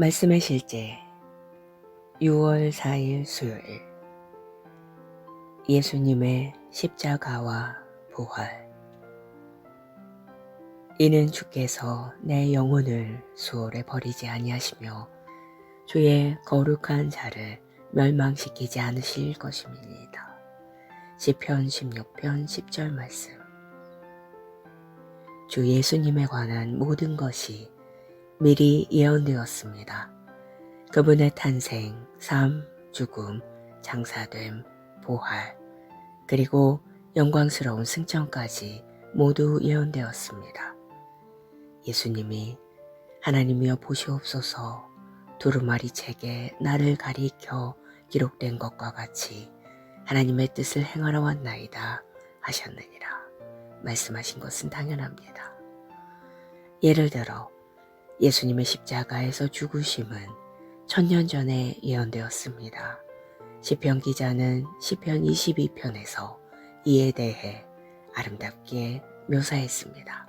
말씀의 실제 6월 4일 수요일 예수님의 십자가와 부활 이는 주께서 내 영혼을 수월에 버리지 아니하시며 주의 거룩한 자를 멸망시키지 않으실 것입니다. 시편 16편 10절 말씀 주 예수님에 관한 모든 것이 미리 예언되었습니다. 그분의 탄생, 삶, 죽음, 장사됨, 부활, 그리고 영광스러운 승천까지 모두 예언되었습니다. 예수님이 하나님이여 보시옵소서 두루마리 책에 나를 가리켜 기록된 것과 같이 하나님의 뜻을 행하러 왔나이다 하셨느니라 말씀하신 것은 당연합니다. 예를 들어 예수님의 십자가에서 죽으심은 천년 전에 예언되었습니다. 시편 기자는 시편 22편에서 이에 대해 아름답게 묘사했습니다.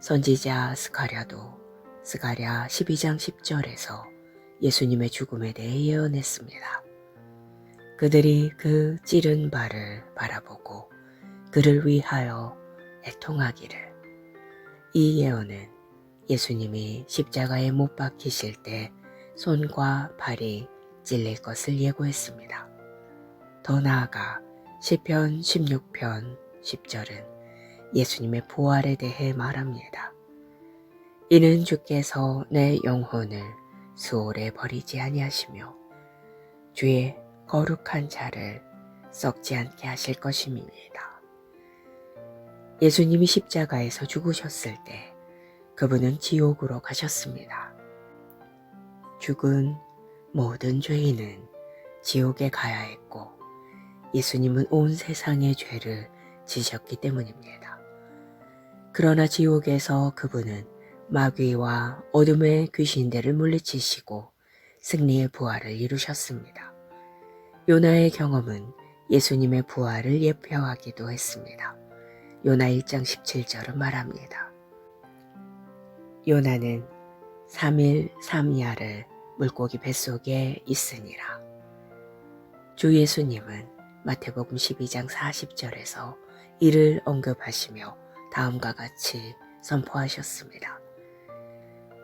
선지자 스가랴도 스가랴 12장 10절에서 예수님의 죽음에 대해 예언했습니다. 그들이 그 찌른 발을 바라보고 그를 위하여 애통하기를 이 예언은 예수님이 십자가에 못 박히실 때 손과 발이 찔릴 것을 예고했습니다. 더 나아가 시편 16편 10절은 예수님의 부활에 대해 말합니다. 이는 주께서 내 영혼을 수월에 버리지 아니하시며 주의 거룩한 자를 썩지 않게 하실 것임입니다. 예수님이 십자가에서 죽으셨을 때 그분은 지옥으로 가셨습니다. 죽은 모든 죄인은 지옥에 가야 했고 예수님은 온 세상의 죄를 지셨기 때문입니다. 그러나 지옥에서 그분은 마귀와 어둠의 귀신들을 물리치시고 승리의 부활을 이루셨습니다. 요나의 경험은 예수님의 부활을 예표하기도 했습니다. 요나 1장 17절은 말합니다. 요나는 3일 3야를 물고기 뱃속에 있으니라. 주 예수님은 마태복음 12장 40절에서 이를 언급하시며 다음과 같이 선포하셨습니다.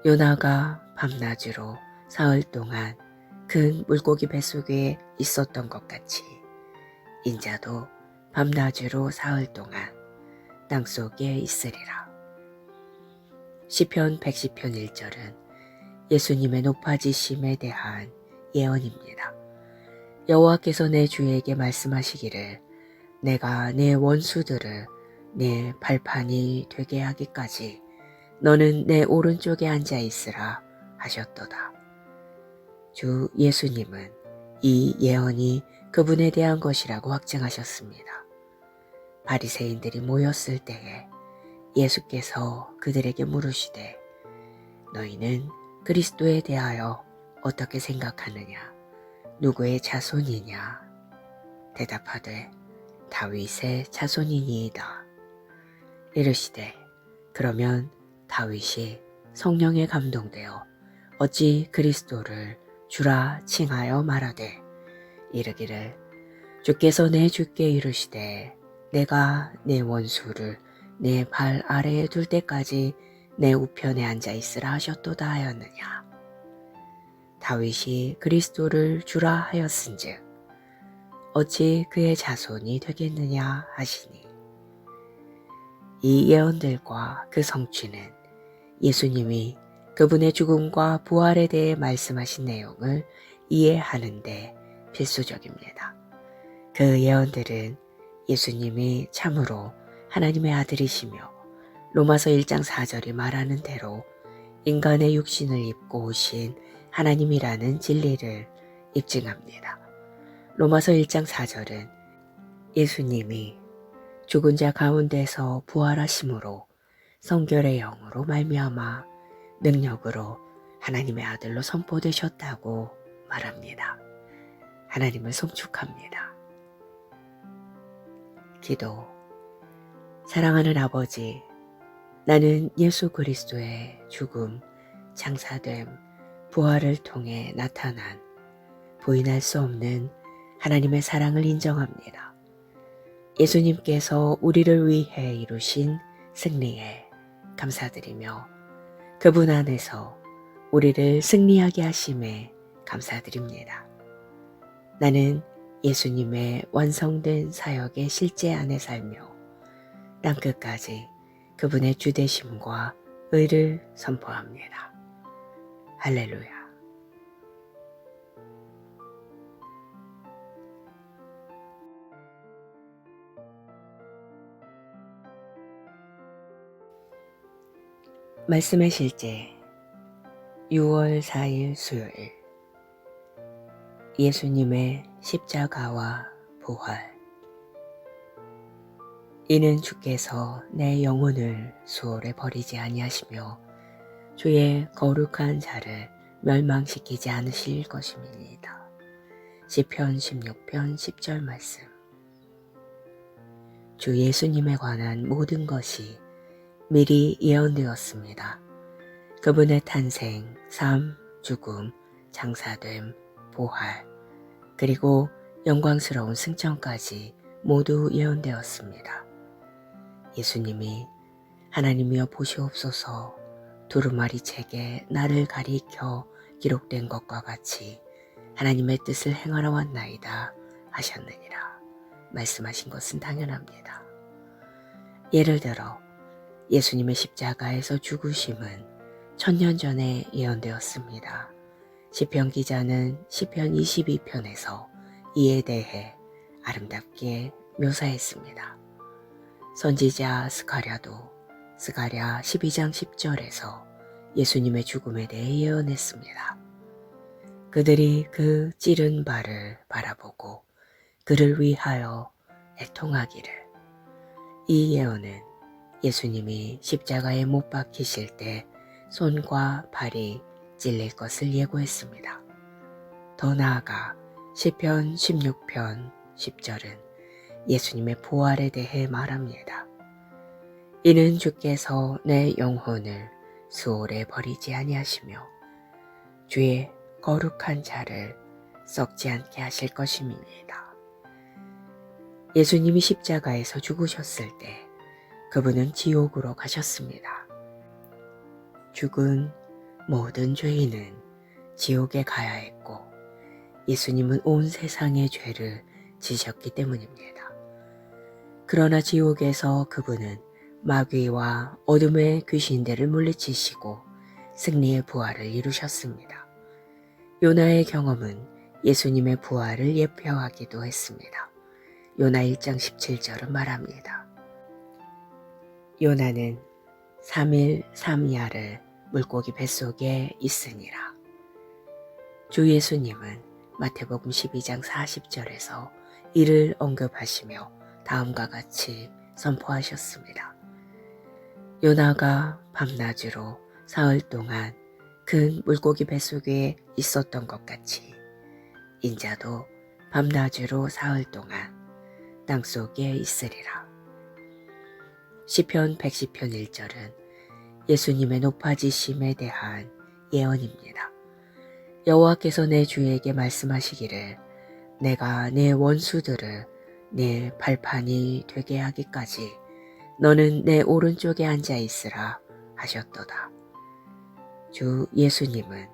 요나가 밤낮으로 사흘 동안 큰 물고기 뱃속에 있었던 것 같이 인자도 밤낮으로 사흘 동안 땅 속에 있으리라. 시편 110편 1절은 예수님의 높아지심에 대한 예언입니다. 여호와께서 내 주에게 말씀하시기를 내가 내 원수들을 내 발판이 되게 하기까지 너는 내 오른쪽에 앉아 있으라 하셨도다. 주 예수님은 이 예언이 그분에 대한 것이라고 확증하셨습니다. 바리새인들이 모였을 때에 예수께서 그들에게 물으시되 너희는 그리스도에 대하여 어떻게 생각하느냐? 누구의 자손이냐? 대답하되 다윗의 자손이니이다. 이르시되 그러면 다윗이 성령에 감동되어 어찌 그리스도를 주라 칭하여 말하되 이르기를 주께서 내 주께 이르시되 내가 내 원수를 내 발 아래에 둘 때까지 내 우편에 앉아 있으라 하셨도다 하였느냐. 다윗이 그리스도를 주라 하였은즉 어찌 그의 자손이 되겠느냐 하시니 이 예언들과 그 성취는 예수님이 그분의 죽음과 부활에 대해 말씀하신 내용을 이해하는데 필수적입니다. 그 예언들은 예수님이 참으로 하나님의 아들이시며 로마서 1장 4절이 말하는 대로 인간의 육신을 입고 오신 하나님이라는 진리를 입증합니다. 로마서 1장 4절은 예수님이 죽은 자 가운데서 부활하심으로 성결의 영으로 말미암아 능력으로 하나님의 아들로 선포되셨다고 말합니다. 하나님을 송축합니다. 기도 사랑하는 아버지 나는 예수 그리스도의 죽음, 장사됨, 부활을 통해 나타난 부인할 수 없는 하나님의 사랑을 인정합니다. 예수님께서 우리를 위해 이루신 승리에 감사드리며 그분 안에서 우리를 승리하게 하심에 감사드립니다. 나는 예수님의 완성된 사역의 실제 안에 살며 땅끝까지 그분의 주대심과 의를 선포합니다. 할렐루야. 말씀의 실제 6월 4일 수요일 예수님의 십자가와 부활 이는 주께서 내 영혼을 수월에 버리지 아니하시며 주의 거룩한 자를 멸망시키지 않으실 것임이니이다. 시편 16편 10절 말씀 주 예수님에 관한 모든 것이 미리 예언되었습니다. 그분의 탄생, 삶, 죽음, 장사됨, 부활, 그리고 영광스러운 승천까지 모두 예언되었습니다. 예수님이 하나님이여 보시옵소서 두루마리 책에 나를 가리켜 기록된 것과 같이 하나님의 뜻을 행하러 왔나이다 하셨느니라 말씀하신 것은 당연합니다. 예를 들어 예수님의 십자가에서 죽으심은 천년 전에 예언되었습니다. 시편 기자는 시편 22편에서 이에 대해 아름답게 묘사했습니다. 선지자 스가랴도 스가랴 12장 10절에서 예수님의 죽음에 대해 예언했습니다. 그들이 그 찌른 발을 바라보고 그를 위하여 애통하기를 이 예언은 예수님이 십자가에 못 박히실 때 손과 발이 찔릴 것을 예고했습니다. 더 나아가 시편 16편 10절은 예수님의 부활에 대해 말합니다. 이는 주께서 내 영혼을 수월에 버리지 아니하시며 주의 거룩한 자를 썩지 않게 하실 것임입니다. 예수님이 십자가에서 죽으셨을 때 그분은 지옥으로 가셨습니다. 죽은 모든 죄인은 지옥에 가야 했고 예수님은 온 세상의 죄를 지셨기 때문입니다. 그러나 지옥에서 그분은 마귀와 어둠의 귀신들을 물리치시고 승리의 부활을 이루셨습니다. 요나의 경험은 예수님의 부활을 예표하기도 했습니다. 요나 1장 17절은 말합니다. 요나는 3일 3야를 물고기 뱃속에 있으니라. 주 예수님은 마태복음 12장 40절에서 이를 언급하시며 다음과 같이 선포하셨습니다. 요나가 밤낮으로 사흘 동안 큰 물고기 뱃속에 있었던 것 같이 인자도 밤낮으로 사흘 동안 땅 속에 있으리라. 시편 110편 1절은 예수님의 높아지심에 대한 예언입니다. 여호와께서 내 주에게 말씀하시기를 내가 내 원수들을 내 발판이 되게 하기까지 너는 내 오른쪽에 앉아 있으라 하셨도다. 주 예수님은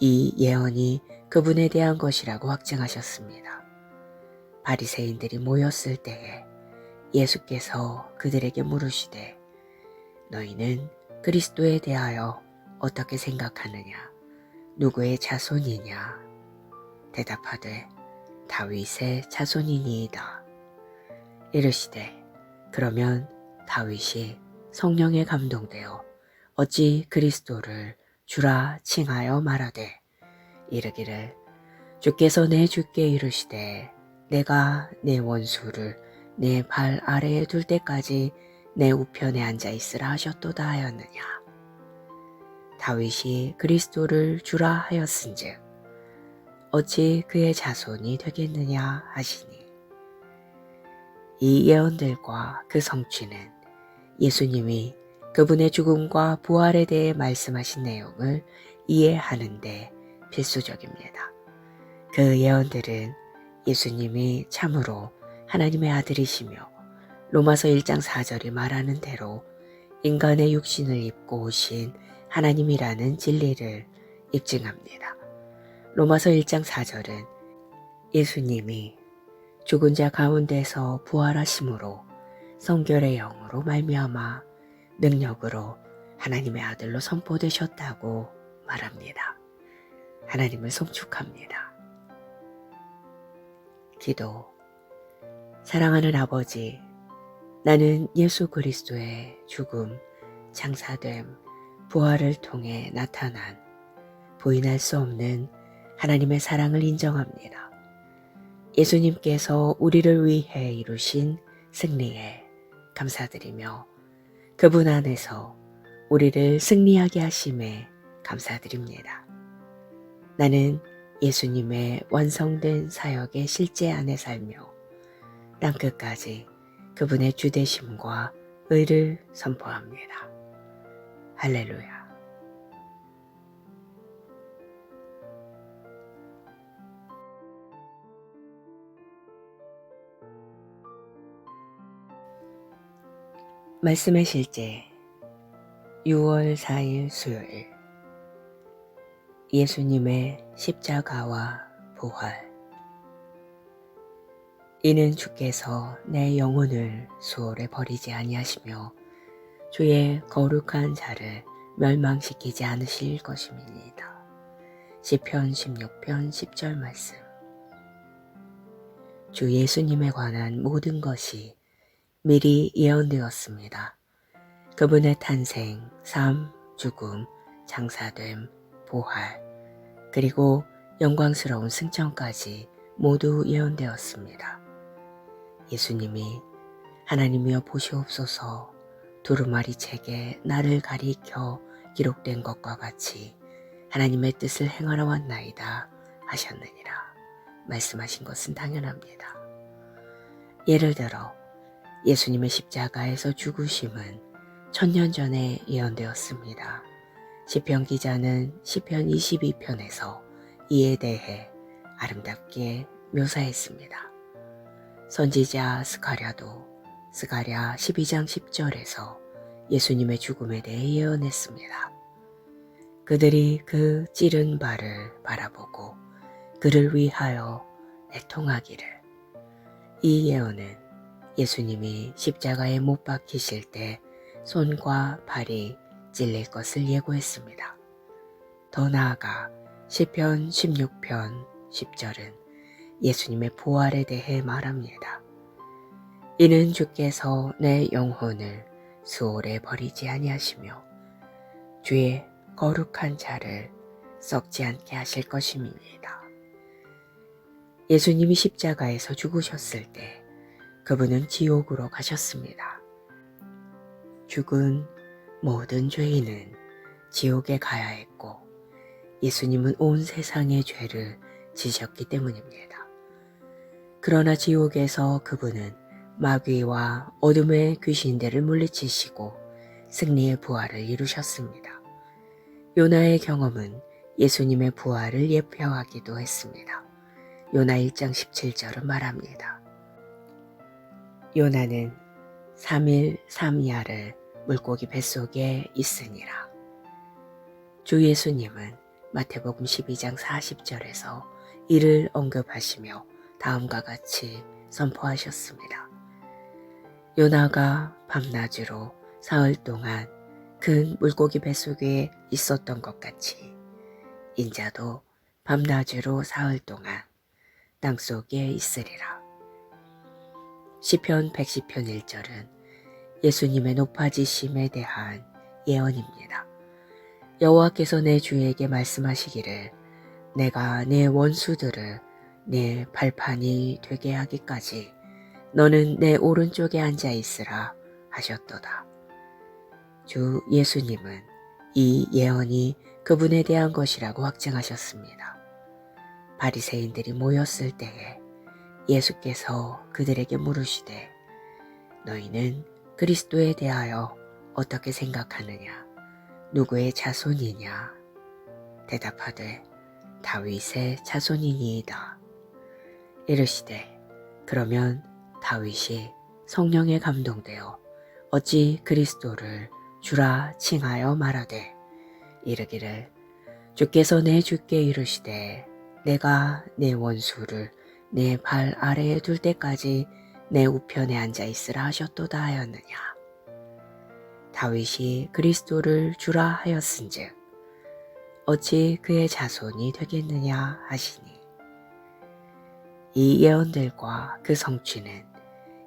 이 예언이 그분에 대한 것이라고 확증하셨습니다. 바리새인들이 모였을 때에 예수께서 그들에게 물으시되 너희는 그리스도에 대하여 어떻게 생각하느냐? 누구의 자손이냐? 대답하되 다윗의 자손이니이다. 이르시되 그러면 다윗이 성령에 감동되어 어찌 그리스도를 주라 칭하여 말하되 이르기를 주께서 내 주께 이르시되 내가 내 원수를 내 발 아래에 둘 때까지 내 우편에 앉아 있으라 하셨도다 하였느냐. 다윗이 그리스도를 주라 하였은즉 어찌 그의 자손이 되겠느냐 하시니 이 예언들과 그 성취는 예수님이 그분의 죽음과 부활에 대해 말씀하신 내용을 이해하는데 필수적입니다. 그 예언들은 예수님이 참으로 하나님의 아들이시며 로마서 1장 4절이 말하는 대로 인간의 육신을 입고 오신 하나님이라는 진리를 입증합니다. 로마서 1장 4절은 예수님이 죽은 자 가운데서 부활하심으로 성결의 영으로 말미암아 능력으로 하나님의 아들로 선포되셨다고 말합니다. 하나님을 송축합니다. 기도 사랑하는 아버지 나는 예수 그리스도의 죽음, 장사됨, 부활을 통해 나타난 부인할 수 없는 하나님의 사랑을 인정합니다. 예수님께서 우리를 위해 이루신 승리에 감사드리며 그분 안에서 우리를 승리하게 하심에 감사드립니다. 나는 예수님의 완성된 사역의 실제 안에 살며 땅끝까지 그분의 주대심과 의를 선포합니다. 할렐루야. 말씀의 실제 6월 4일 수요일. 예수님의 십자가와 부활. 이는 주께서 내 영혼을 수월에 버리지 아니하시며 주의 거룩한 자를 멸망시키지 않으실 것임이니이다. 시편 16편 10절 말씀. 주 예수님에 관한 모든 것이 미리 예언되었습니다. 그분의 탄생, 삶, 죽음, 장사됨, 부활, 그리고 영광스러운 승천까지 모두 예언되었습니다. 예수님이 하나님이여 보시옵소서 두루마리 책에 나를 가리켜 기록된 것과 같이 하나님의 뜻을 행하러 왔나이다 하셨느니라 말씀하신 것은 당연합니다. 예를 들어 예수님의 십자가에서 죽으심은 천년 전에 예언되었습니다. 시편 기자는 시편 22편에서 이에 대해 아름답게 묘사했습니다. 선지자 스가랴도 스가랴 12장 10절에서 예수님의 죽음에 대해 예언했습니다. 그들이 그 찌른 발을 바라보고 그를 위하여 애통하기를 이 예언은 예수님이 십자가에 못 박히실 때 손과 발이 찔릴 것을 예고했습니다. 더 나아가 시편 16편 10절은 예수님의 부활에 대해 말합니다. 이는 주께서 내 영혼을 수월에 버리지 아니하시며 주의 거룩한 자를 썩지 않게 하실 것임입니다. 예수님이 십자가에서 죽으셨을 때 그분은 지옥으로 가셨습니다. 죽은 모든 죄인은 지옥에 가야 했고 예수님은 온 세상의 죄를 지셨기 때문입니다. 그러나 지옥에서 그분은 마귀와 어둠의 귀신들을 물리치시고 승리의 부활을 이루셨습니다. 요나의 경험은 예수님의 부활을 예표하기도 했습니다. 요나 1장 17절은 말합니다. 요나는 3일 3야를 물고기 뱃속에 있으니라. 주 예수님은 마태복음 12장 40절에서 이를 언급하시며 다음과 같이 선포하셨습니다. 요나가 밤낮으로 사흘 동안 큰 물고기 뱃속에 있었던 것 같이 인자도 밤낮으로 사흘 동안 땅 속에 있으리라. 시편 110편 1절은 예수님의 높아지심에 대한 예언입니다. 여호와께서 내 주에게 말씀하시기를 내가 내 원수들을 내 발판이 되게 하기까지 너는 내 오른쪽에 앉아 있으라 하셨도다. 주 예수님은 이 예언이 그분에 대한 것이라고 확증하셨습니다. 바리새인들이 모였을 때에 예수께서 그들에게 물으시되 너희는 그리스도에 대하여 어떻게 생각하느냐? 누구의 자손이냐? 대답하되 다윗의 자손이니이다. 이르시되 그러면 다윗이 성령에 감동되어 어찌 그리스도를 주라 칭하여 말하되 이르기를 주께서 내 주께 이르시되 내가 내 원수를 내 발 아래에 둘 때까지 내 우편에 앉아 있으라 하셨도다 하였느냐. 다윗이 그리스도를 주라 하였은즉 어찌 그의 자손이 되겠느냐 하시니 이 예언들과 그 성취는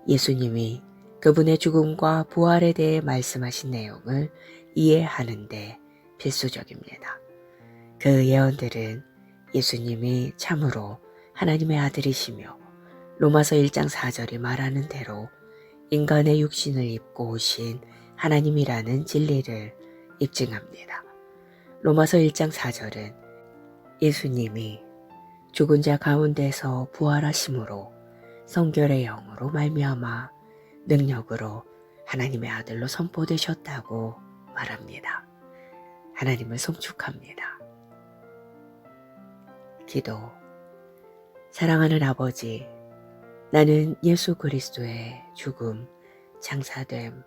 예수님이 그분의 죽음과 부활에 대해 말씀하신 내용을 이해하는데 필수적입니다. 그 예언들은 예수님이 참으로 하나님의 아들이시며 로마서 1장 4절이 말하는 대로 인간의 육신을 입고 오신 하나님이라는 진리를 입증합니다. 로마서 1장 4절은 예수님이 죽은 자 가운데서 부활하심으로 성결의 영으로 말미암아 능력으로 하나님의 아들로 선포되셨다고 말합니다. 하나님을 송축합니다. 기도 사랑하는 아버지 나는 예수 그리스도의 죽음, 장사됨,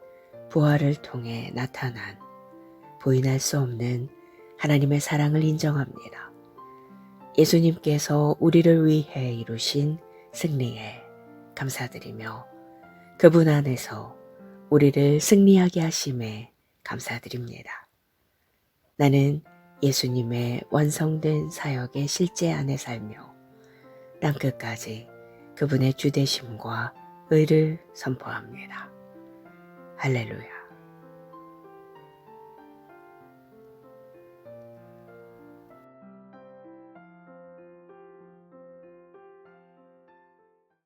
부활을 통해 나타난 부인할 수 없는 하나님의 사랑을 인정합니다. 예수님께서 우리를 위해 이루신 승리에 감사드리며 그분 안에서 우리를 승리하게 하심에 감사드립니다. 나는 예수님의 완성된 사역의 실제 안에 살며 땅끝까지 그분의 주대심과 의를 선포합니다. 할렐루야.